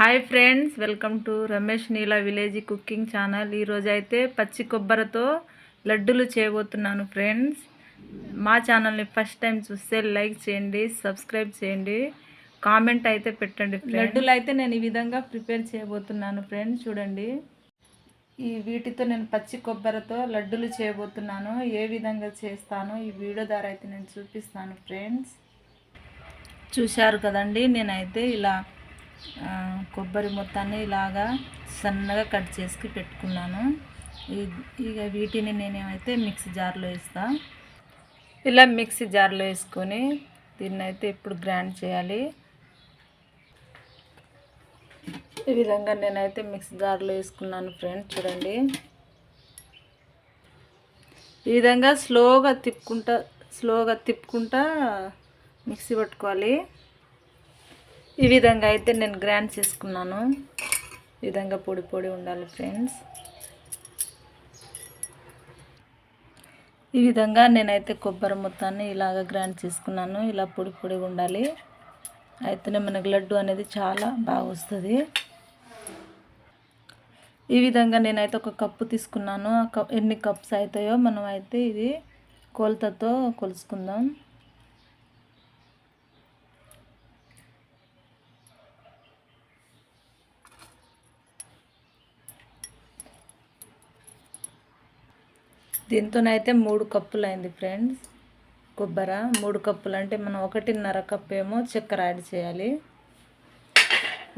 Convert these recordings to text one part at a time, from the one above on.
Hi friends welcome to Ramesh Neela village cooking channel. ఈరోజు అయితే పచ్చి కొబ్బరితో లడ్డూలు చేయబోతున్నాను ఫ్రెండ్స్. మా ఛానల్ని ఫస్ట్ టైం చూస్తే లైక్ చేయండి సబ్స్క్రైబ్ చేయండి కామెంట్ అయితే పెట్టండి లడ్డూలు అయితే నేను ఈ విధంగా ప్రిపేర్ చేయబోతున్నాను ఫ్రెండ్స్ చూడండి. ఈ వీటితో నేను పచ్చి కొబ్బరితో లడ్డూలు చేయబోతున్నాను. ఏ విధంగా చేస్తానో ఈ వీడియో ద్వారా అయితే నేను చూపిస్తాను ఫ్రెండ్స్. చూశారు కదండి నేనైతే ఇలా కొబ్బరి మొత్తాన్ని ఇలాగా సన్నగా కట్ చేసి పెట్టుకున్నాను. ఇక వీటిని నేనేమైతే మిక్సీ జార్లో వేస్తా. ఇలా మిక్సీ జార్లో వేసుకొని దీన్ని అయితే ఇప్పుడు గ్రైండ్ చేయాలి. ఈ విధంగా నేనైతే మిక్సీ జార్లో వేసుకున్నాను ఫ్రెండ్స్ చూడండి. ఈ విధంగా స్లోగా తిప్పుకుంటా స్లోగా తిప్పుకుంటా మిక్సీ పట్టుకోవాలి. ఈ విధంగా అయితే నేను గ్రైండ్ చేసుకున్నాను. ఈ విధంగా పొడి పొడి ఉండాలి ఫ్రెండ్స్. ఈ విధంగా నేనైతే కొబ్బరి మొత్తాన్ని ఇలాగ గ్రైండ్ చేసుకున్నాను. ఇలా పొడి పొడి ఉండాలి. అయితేనే మనకు లడ్డు అనేది చాలా బాగా వస్తుంది. ఈ విధంగా నేనైతే ఒక కప్పు తీసుకున్నాను. ఆ కప్ ఎన్ని కప్స్ అవుతాయో మనం అయితే ఇది కొలతతో కొలుసుకుందాం. దీంతోనైతే మూడు కప్పులు అయింది ఫ్రెండ్స్. కొబ్బరి మూడు కప్పులు. అంటే మనం ఒకటిన్నర కప్పు ఏమో చక్కెర యాడ్ చేయాలి.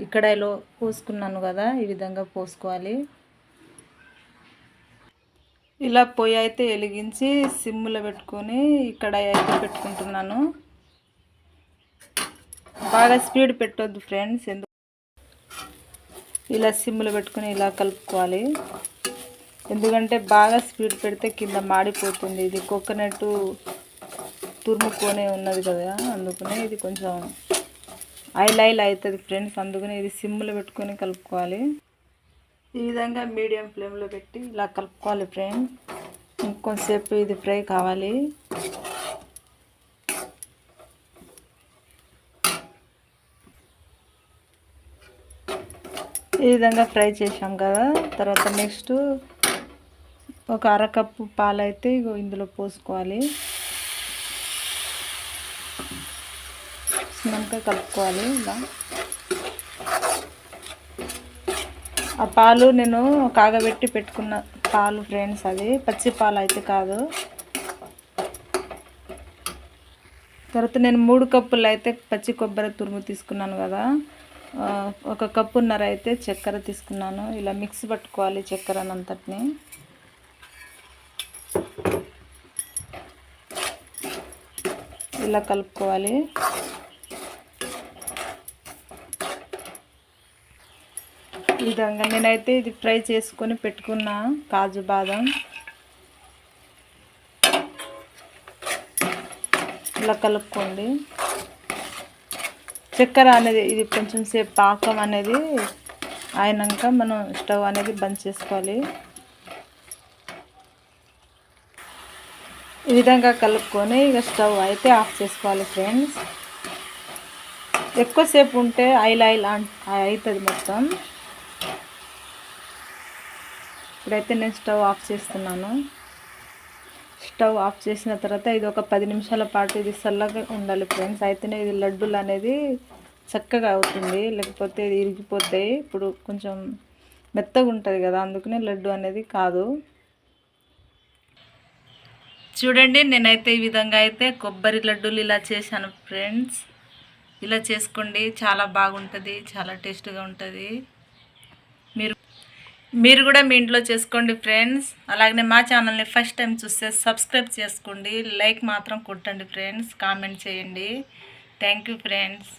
ఇక్కడ కడాయిలో పోసుకున్నాను కదా ఈ విధంగా పోసుకోవాలి. ఇలా పొయ్యి అయితే వెలిగించి సిమ్లో పెట్టుకొని ఇక్కడ అయితే పెట్టుకుంటున్నాను. బాగా స్పీడ్ పెట్టొద్దు ఫ్రెండ్స్ ఎందుకు? ఇలా సిమ్లో పెట్టుకొని ఇలా కలుపుకోవాలి. ఎందుకంటే బాగా స్పీడ్ పెడితే కింద మాడిపోతుంది. ఇది కోకోనట్ తురుముకొని ఉన్నది కదా అందుకనే ఇది కొంచెం ఆయిల్ ఆయిల్ అవుతుంది ఫ్రెండ్స్. అందుకనే ఇది సిమ్లో పెట్టుకొని కలుపుకోవాలి. ఈ విధంగా మీడియం ఫ్లేమ్లో పెట్టి ఇలా కలుపుకోవాలి ఫ్రెండ్స్ ఇంకొంతసేపు ఇది ఫ్రై కావాలి. ఈ విధంగా ఫ్రై చేసాం కదా. తర్వాత నెక్స్ట్ ఒక అరకప్పు పాలైతే ఇగో ఇందులో పోసుకోవాలి. మంచిగా కలుపుకోవాలి ఇలా. ఆ పాలు నేను కాగబెట్టి పెట్టుకున్న పాలు ఫ్రెండ్స్ అది పచ్చి పాలు అయితే కాదు. తర్వాత నేను మూడు కప్పులు అయితే పచ్చి కొబ్బరి తురుము తీసుకున్నాను కదా. ఒక కప్పున్నర అయితే చక్కెర తీసుకున్నాను. ఇలా మిక్స్ పట్టుకోవాలి చక్కెర ఇలా కలుపుకోవాలి. ఈ విధంగా నేనైతే ఇది ఫ్రై చేసుకొని పెట్టుకున్నా కాజు బాదం. ఇలా కలుపుకోండి. చక్కెర అనేది ఇది కొంచెం సేపు పాకం అనేది అయినాక మనం స్టవ్ అనేది బంద్ చేసుకోవాలి. ఈ విధంగా కలుపుకొని ఇక స్టవ్ అయితే ఆఫ్ చేసుకోవాలి ఫ్రెండ్స్. ఎక్కువసేపు ఉంటే ఆయిల్ ఆయిల్ అవుతుంది మొత్తం. ఇప్పుడైతే నేను స్టవ్ ఆఫ్ చేస్తున్నాను. స్టవ్ ఆఫ్ చేసిన తర్వాత ఇది ఒక పది నిమిషాల పాటు ఇది చల్లగా ఉండాలి ఫ్రెండ్స్. అయితేనే ఇది లడ్డూలు అనేది చక్కగా అవుతుంది. లేకపోతే ఇది ఇరిగిపోతాయి. ఇప్పుడు కొంచెం మెత్తగా ఉంటుంది కదా అందుకనే లడ్డు అనేది కాదు. చూడండి నేనైతే ఈ విధంగా అయితే కొబ్బరి లడ్డూలు ఇలా చేశాను ఫ్రెండ్స్. ఇలా చేసుకోండి చాలా బాగుంటుంది చాలా టేస్ట్గా ఉంటుంది. మీరు మీరు కూడా మీ ఇంట్లో చేసుకోండి ఫ్రెండ్స్. అలాగనే మా ఛానల్ని ఫస్ట్ టైం చూస్తే సబ్స్క్రైబ్ చేసుకోండి లైక్ మాత్రం కొట్టండి ఫ్రెండ్స్ కామెంట్ చేయండి. Thank you friends.